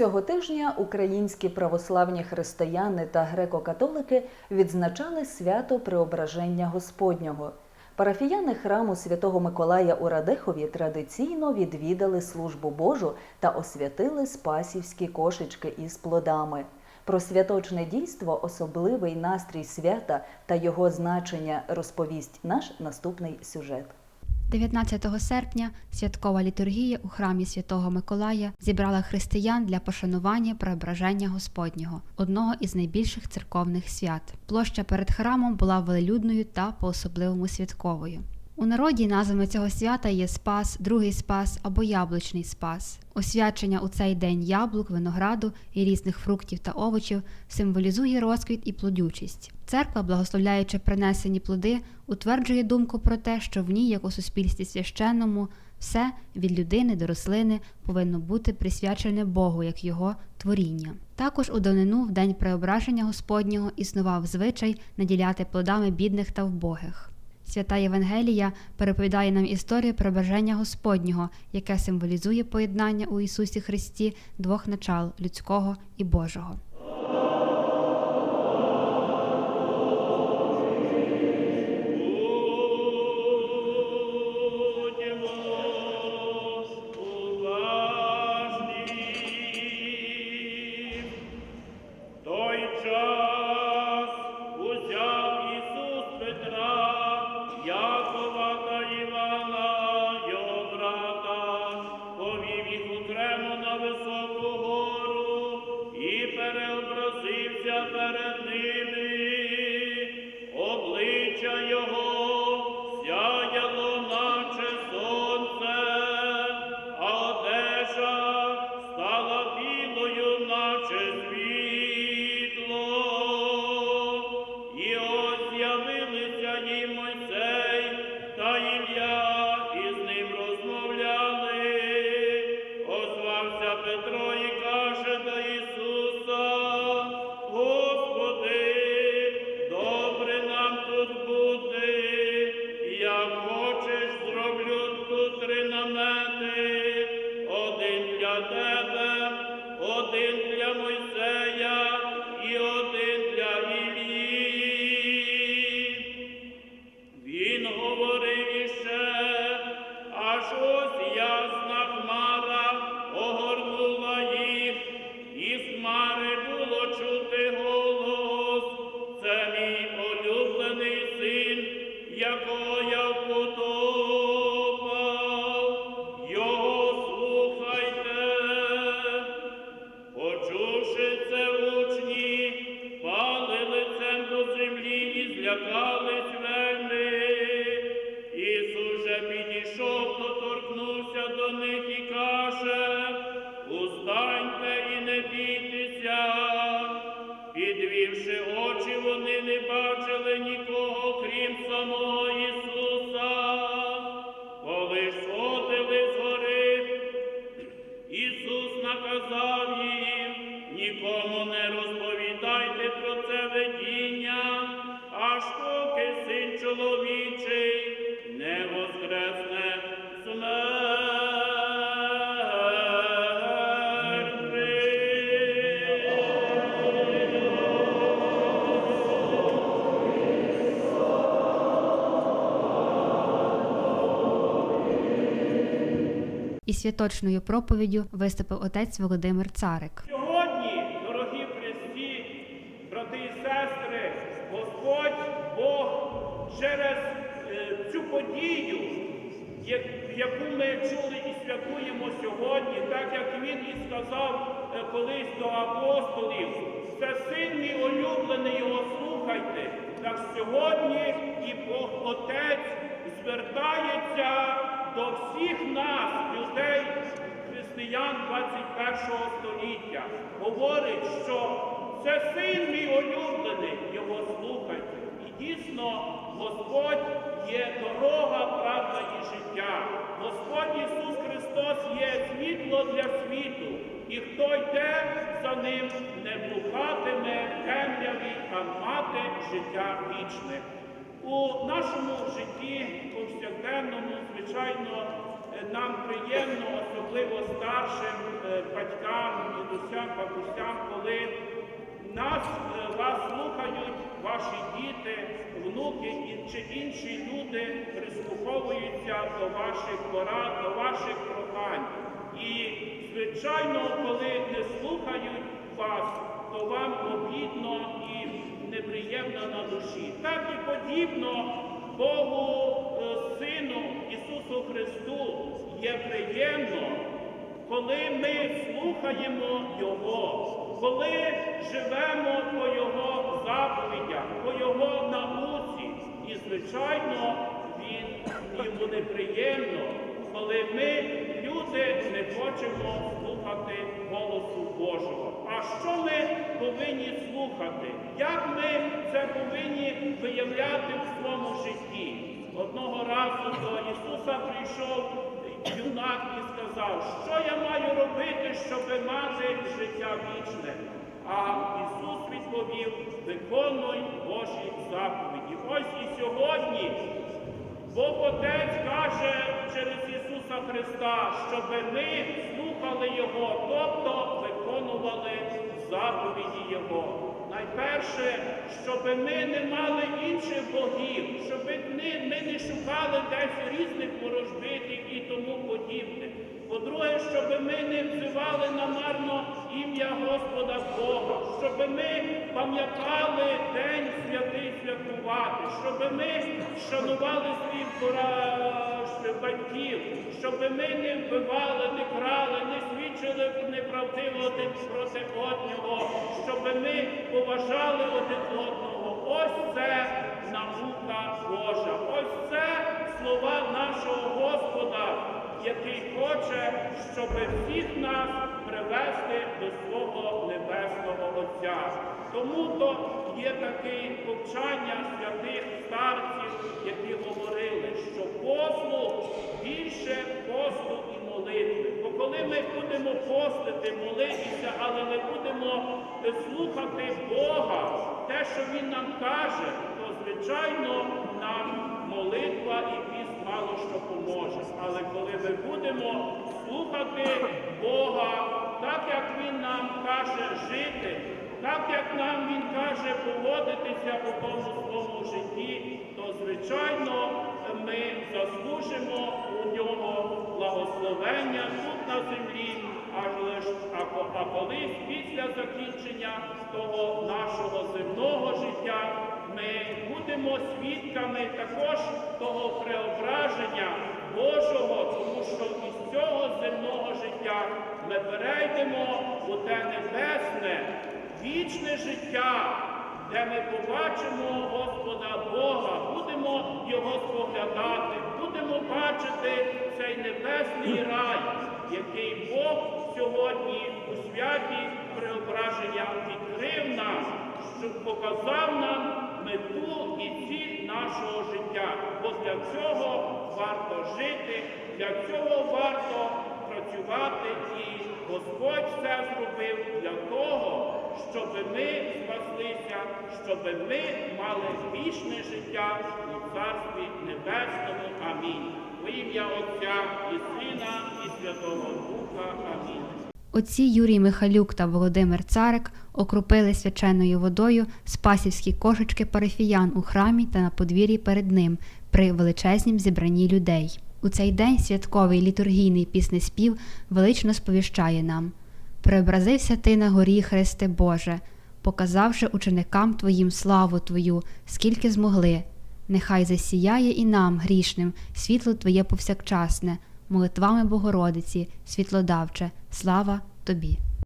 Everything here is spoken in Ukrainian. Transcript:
Цього тижня українські православні християни та греко-католики відзначали свято Преображення Господнього. Парафіяни храму Святого Миколая у Радехові традиційно відвідали службу Божу та освятили спасівські кошечки із плодами. Про святочне дійство, особливий настрій свята та його значення розповість наш наступний сюжет. 19 серпня святкова літургія у храмі Святого Миколая зібрала християн для пошанування преображення Господнього, одного із найбільших церковних свят. Площа перед храмом була велелюдною та по-особливому святковою. У народі назвами цього свята є Спас, Другий Спас або Яблучний Спас. Освячення у цей день яблук, винограду і різних фруктів та овочів символізує розквіт і плодючість. Церква, благословляючи принесені плоди, утверджує думку про те, що в ній, як у суспільстві священному, все від людини до рослини повинно бути присвячене Богу як його творіння. Також у давнину, в день преображення Господнього, існував звичай наділяти плодами бідних та вбогих. Свята Євангелія переповідає нам історію преображення Господнього, яке символізує поєднання у Ісусі Христі двох начал людського і Божого. pace Підвівши очі, вони не бачили нікого, крім самого Ісус наказав їм, нікому не розповідайте І святочною проповіддю виступив отець Володимир Царик. Сьогодні, дорогі Христі, брати і сестри, Господь Бог через е, цю подію, яку ми чули і святкуємо сьогодні, так як Він і сказав е, колись до апостолів, це син мій улюблений, його слухайте. Так сьогодні і Бог Отець звертається до всіх нас, людей, християн 21 століття, говорить, що це син мій улюблений, його слухайте. І дійсно Господь є дорога, правда і життя. Господь Ісус Христос є світло для світу, і хто йде за ним, не блукатиме темряві, а мати життя вічне. У нашому житті повсякденному, звичайно, е, нам приємно, особливо старшим е, батькам, дідусям, бабусям, коли нас, е, вас слухають ваші діти, внуки чи інші люди прислуховуються до ваших порад, до ваших прохань. І, звичайно, коли не слухають вас, то вам обідно і неприємно на душі. Так і подібно Богу е, Сину Ісусу Христу є приємно, коли ми слухаємо Його, коли живемо по Його заповідях, по Його науці. І, звичайно, Він йому неприємно, коли ми, люди, не хочемо слухати голосу Божого. А що ми? Як ми це повинні виявляти в своєму житті? Одного разу до Ісуса прийшов юнак і сказав, що я маю робити, щоб мати життя вічне. А Ісус відповів, виконуй Божі заповіді. Ось і сьогодні Бог Отець каже через Ісуса Христа, щоб ми слухали Його, тобто виконували заповіді Його. Найперше, щоб ми не мали інших богів, щоб ми, не шукали десь різних ворожбитів і тому подібне. По-друге, щоб ми не взивали намарно ім'я Господа Бога, щоб ми пам'ятали День святий святкувати, щоб ми шанували своїх батьків, щоб ми не вбивали, не крали, не свідчили неправдиво один проти одного, щоб ми поважали один одного. Ось це наука Божа. Ось це слова нашого Господа, який хоче, щоб всіх нас привести до свого небесного Отця. Тому то є таке повчання святих старців, які говорили, що послу більше посту і молитви. Коли ми будемо постити, молитися, але не будемо слухати Бога, те, що Він нам каже, то звичайно нам молитва і піст мало що поможе. Але коли ми будемо слухати Бога, так як Він нам каже жити, так як нам Він каже поводитися тому своєму житті, то звичайно ми заслужимо у нього благословення тут на землі, аж лиш а колись після закінчення того нашого земного життя ми будемо свідками також того преображення Божого, тому що із цього земного життя ми перейдемо у те небесне, вічне життя, де ми побачимо Господа Бога, будемо Його споглядати, будемо бачити цей небесний рай, який Бог сьогодні у святі преображення відкрив нам, щоб показав нам мету і ціль нашого життя. Бо для цього варто жити, для цього варто працювати, і Господь все зробив для того, щоб ми спаслися, щоб ми мали вічне життя у Царстві Небесному. Амінь. Во ім'я Отця і Сина, і Святого Духа. Амінь. Отці Юрій Михалюк та Володимир Царик окропили свяченою водою спасівські кошечки парафіян у храмі та на подвір'ї перед ним при величезнім зібранні людей. У цей день святковий літургійний піснеспів велично сповіщає нам: Преобразився ти на горі, Христе Боже, показавши ученикам Твоїм славу Твою, скільки змогли. Нехай засіяє і нам, грішним, світло Твоє повсякчасне, молитвами Богородиці, світлодавче, слава Тобі.